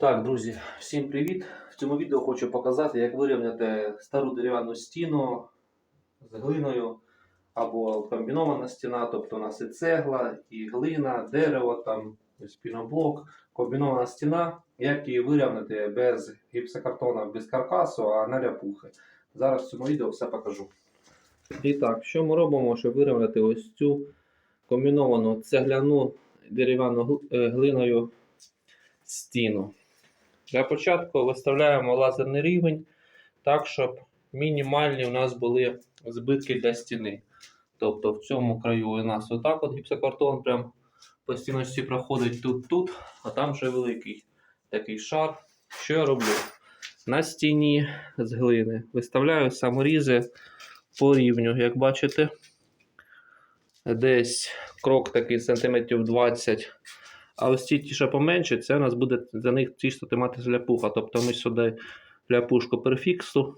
Так, друзі, всім привіт! В цьому відео хочу показати, як вирівняти стару дерев'яну стіну з глиною або комбінована стіна, тобто у нас і цегла, і глина, дерево, там, спіноблок, комбінована стіна, як її вирівняти без гіпсокартону, без каркасу, а на ляпухи. Зараз в цьому відео все покажу. І так, що ми робимо, щоб вирівняти ось цю комбіновану цегляну дерев'яну е, глиною стіну. Для початку виставляємо лазерний рівень так, щоб мінімальні у нас були збитки для стіни. Тобто в цьому краю у нас отак от гіпсокартон прям по стіночці проходить тут-тут, а там вже великий такий шар. Що я роблю? На стіні з глини виставляю саморізи по рівню, як бачите. Десь крок такий сантиметрів 20 а ось ці ті, що поменше, це у нас буде за них чисто триматися ляпуха. Тобто ми сюди ляпушку перфіксу.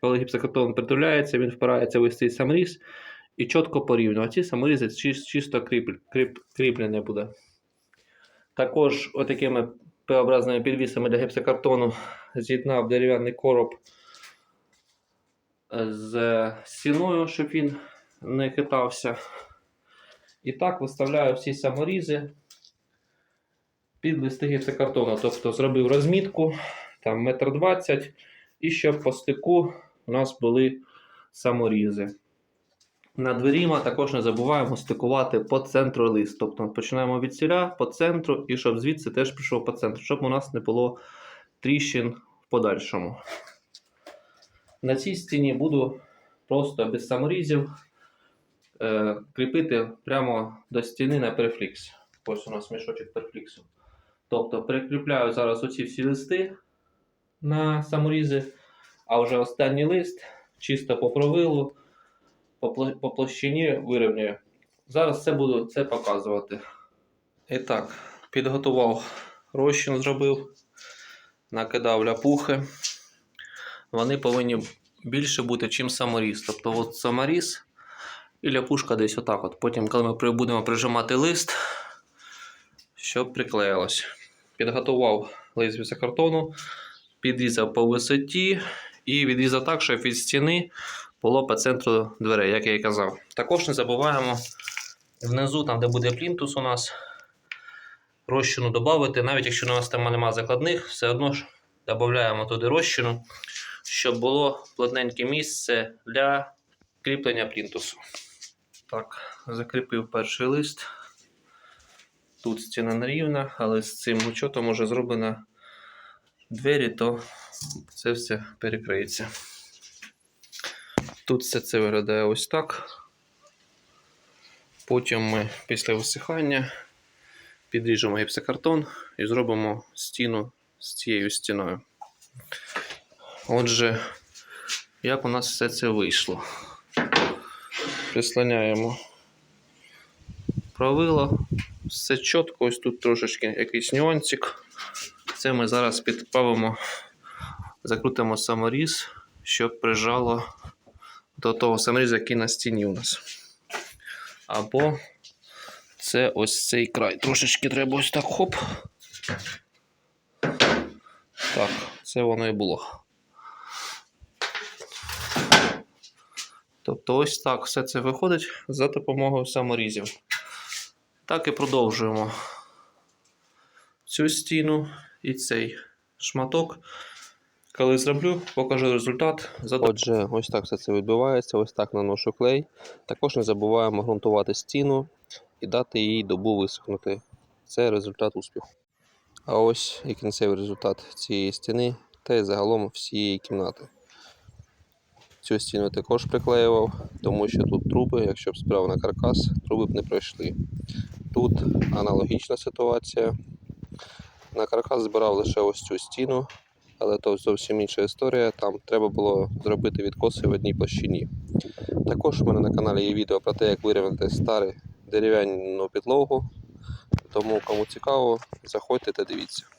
Коли гіпсокартон притуляється, він впирається в ось цей саморіз і чітко порівнює. А ці саморізи чисто кріп, кріп, кріплення буде. Також отакими П-образними підвісами для гіпсокартону з'єднав дерев'яний короб з стіною, щоб він не хитався. І так виставляю всі саморізи під листи гіпсокартону. Тобто зробив розмітку там метр двадцять, і щоб по стику у нас були саморізи. На дверима також не забуваємо стикувати по центру лист. Тобто починаємо від ціля по центру, і щоб звідси теж пішов по центру, щоб у нас не було тріщин в подальшому. На цій стіні буду просто без саморізів е, кріпити прямо до стіни на перфлікс. Ось у нас мішочок перфліксу. Тобто прикріпляю зараз оці всі листи на саморізи, а вже останній лист чисто по провилу, по, площині вирівнюю. Зараз це буду це показувати. І так, підготував розчин, зробив, накидав ляпухи. Вони повинні більше бути, чим саморіз. Тобто от саморіз і ляпушка десь отак. От. Потім, коли ми будемо прижимати лист, щоб приклеїлось. Підготував лист картону, підрізав по висоті і відрізав так, щоб від стіни було по центру дверей, як я і казав. Також не забуваємо внизу, там, де буде плінтус у нас, розчину додати. Навіть якщо у нас там немає закладних, все одно ж додаємо туди розчину, щоб було плотненьке місце для кріплення плінтусу. Так, закріпив перший лист. Тут стіна нерівна, але з цим учотом уже зроблено двері, то це все перекриється. Тут все це виглядає ось так. Потім ми після висихання підріжемо гіпсокартон і зробимо стіну з цією стіною. Отже, як у нас все це вийшло? Прислоняємо правило. Все чітко, ось тут трошечки якийсь нюансик. Це ми зараз підправимо, закрутимо саморіз, щоб прижало до того саморізу, який на стіні у нас. Або це ось цей край. Трошечки треба ось так хоп. Так, це воно і було. Тобто ось так все це виходить за допомогою саморізів. Так і продовжуємо цю стіну і цей шматок. Коли зроблю, покажу результат. Отже, ось так все це відбувається, ось так наношу клей. Також не забуваємо ґрунтувати стіну і дати їй добу висохнути. Це результат успіху. А ось і кінцевий результат цієї стіни та й загалом всієї кімнати. Цю стіну також приклеював, тому що тут труби, якщо б справа на каркас, труби б не пройшли. Тут аналогічна ситуація. На каркас збирав лише ось цю стіну, але то зовсім інша історія. Там треба було зробити відкоси в одній площині. Також у мене на каналі є відео про те, як вирівняти стару дерев'яну підлогу. Тому кому цікаво, заходьте та дивіться.